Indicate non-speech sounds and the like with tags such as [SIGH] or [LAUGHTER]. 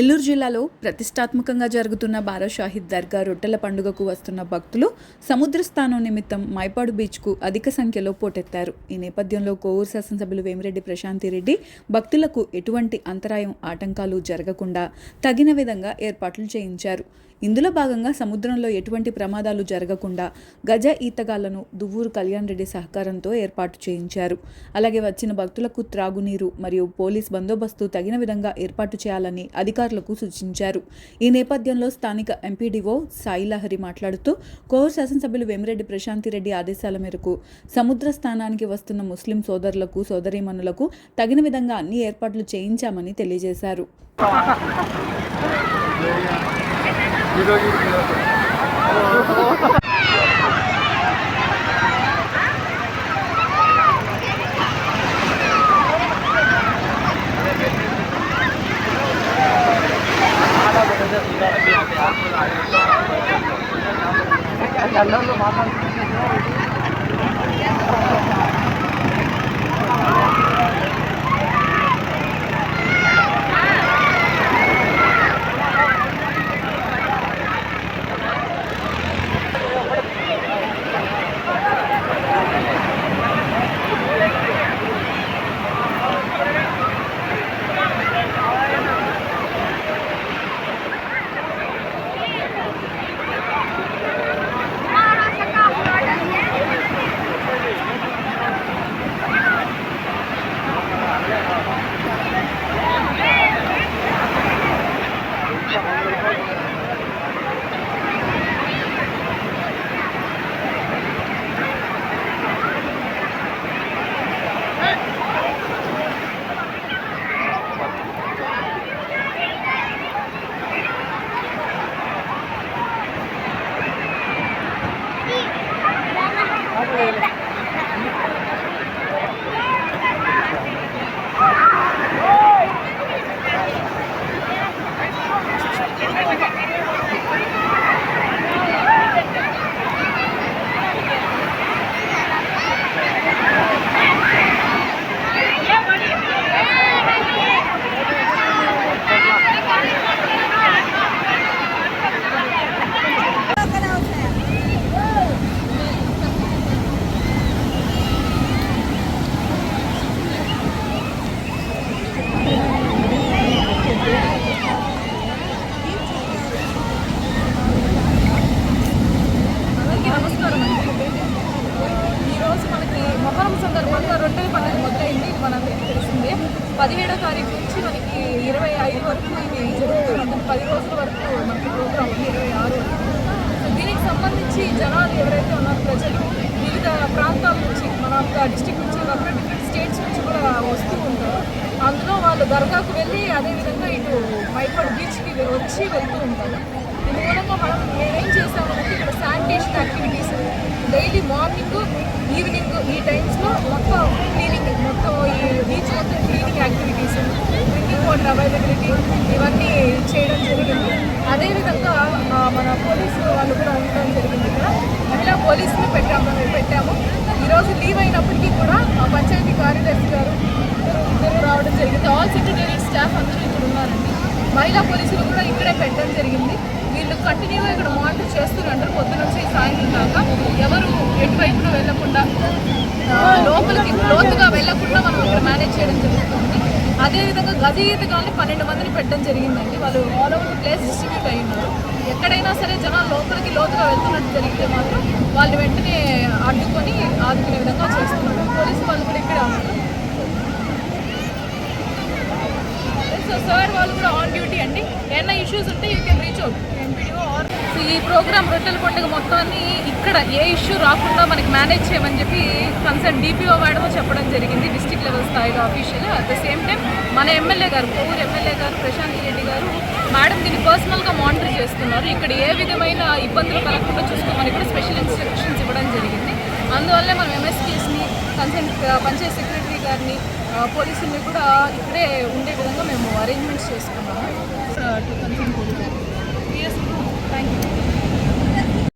నెల్లూరు జిల్లాలో ప్రతిష్టాత్మకంగా జరుగుతున్న బారా షాహిద్ దర్గా రొట్టెల పండుగకు వస్తున్న భక్తులు సముద్ర స్థానం నిమిత్తం మైపాడు బీచ్కు అధిక సంఖ్యలో పోటెత్తారు. ఈ నేపథ్యంలో కోవూరు శాసనసభ్యులు వేమిరెడ్డి ప్రశాంతిరెడ్డి భక్తులకు ఎటువంటి అంతరాయం ఆటంకాలు జరగకుండా తగిన విధంగా ఏర్పాట్లు చేయించారు. ఇందులో భాగంగా సముద్రంలో ఎటువంటి ప్రమాదాలు జరగకుండా గజ ఈతగాళ్ళను దువ్వూరు కళ్యాణ్ రెడ్డి సహకారంతో ఏర్పాటు చేయించారు. అలాగే వచ్చిన భక్తులకు త్రాగునీరు మరియు పోలీస్ బందోబస్తు తగిన విధంగా ఏర్పాటు చేయాలని అధికారులకు సూచించారు. ఈ నేపథ్యంలో స్థానిక ఎంపీడీఓ సాయిలహరి మాట్లాడుతూ కోర్ శాసనసభ్యులు వేమిరెడ్డి ప్రశాంతిరెడ్డి ఆదేశాల మేరకు సముద్ర స్థానానికి వస్తున్న ముస్లిం సోదరులకు సోదరీమణులకు తగిన విధంగా అన్ని ఏర్పాట్లు చేయించామని తెలియజేశారు. [LAUGHS] మాట్లాడుతున్నారు పదిహేడో తారీఖు నుంచి మనకి ఇరవై ఐదు వరకు ఇది జరుగుతుంది. పది రోజుల వరకు మనకి ప్రోగ్రామ్ ఉంది ఇరవై ఆరు వరకు. దీనికి సంబంధించి జనాలు ఎవరైతే ఉన్నారు ప్రజలు వివిధ ప్రాంతాల నుంచి మన యొక్క డిస్టిక్ నుంచి కాకుండా డిఫరెంట్ స్టేట్స్ నుంచి కూడా వస్తూ ఉంటారు. అందులో వాళ్ళు దర్గాకు వెళ్ళి అదేవిధంగా ఇటు మైపాడు బీచ్కి వచ్చి వెళ్తూ ఉంటారు. ఈ మూలంగా మనం మేమేం వాటర్ అవైలబిలిటీ ఇవన్నీ చేయడం జరిగింది. అదేవిధంగా మన పోలీసు వాళ్ళు కూడా ఉండడం జరిగింది ఇక్కడ. మహిళా పోలీసులు పెట్టాము పెట్టాము. ఈరోజు లీవ్ అయినప్పటికీ కూడా పంచాయతీ కార్యదర్శి గారు ఇద్దరు రావడం జరిగింది. ఆల్ సెక్రటేరియట్ స్టాఫ్ అందరూ ఇక్కడ ఉన్నారండి. మహిళా పోలీసులు కూడా ఇక్కడే పెట్టడం జరిగింది. వీళ్ళు కంటిన్యూగా ఇక్కడ మానిటర్ చేస్తున్నారు పొద్దు నుంచి సాయంత్రం దాకా ఎవరు ఎటువైపున వెళ్ళకుండా లోపలికి లోతుగా వెళ్ళకుండా మనం ఇక్కడ మేనేజ్ చేయడం జరుగుతుంది. అదేవిధంగా గజ ఈతగాల్ని పన్నెండు మందిని పెట్టడం జరిగిందండి. వాళ్ళు all over the place distribute అయి ఉన్నారు ఎక్కడైనా సరే జనాలు లోపలికి లోతుగా వెళ్తున్నట్టు జరిగితే మాత్రం వాళ్ళు వెంటనే అడ్డుకొని ఆదుకునే విధంగా చేస్తున్నారు. పోలీసు వాళ్ళు కూడా ఇక్కడే సో సార్ వాళ్ళు కూడా ఆన్ డ్యూటీ అండి. ఏమైనా ఇష్యూస్ ఉంటే you can reach out MPDO or so ఈ ప్రోగ్రామ్ రొట్టెల పండుగ మొత్తాన్ని ఇక్కడ ఏ ఇష్యూ రాకుండా మనకి మేనేజ్ చేయమని చెప్పి కన్సర్న్ డిపిఓ మేడం చెప్పడం జరిగింది డిస్టిక్ లెవెల్ స్థాయిలో official at the same time మన ఎమ్మెల్యే గారు కోవూరు ఎమ్మెల్యే గారు ప్రశాంత్ రెడ్డి గారు మేడం దీన్ని పర్సనల్గా మానిటర్ చేస్తున్నారు. ఇక్కడ ఏ విధమైన ఇబ్బందులు కలగకుండా చూసుకోమని కూడా స్పెషల్ ఇన్స్ట్రక్షన్స్ ఇవ్వడం జరిగింది. అందువల్లే మనం ఎంఎస్పీస్ని కన్సర్న్ పంచాయత్ సెక్రటరీ గారిని పోలీసుల్ని కూడా ఇక్కడే ఉండే విధంగా మేము అరేంజ్మెంట్స్ చేసుకున్నాము. Thank you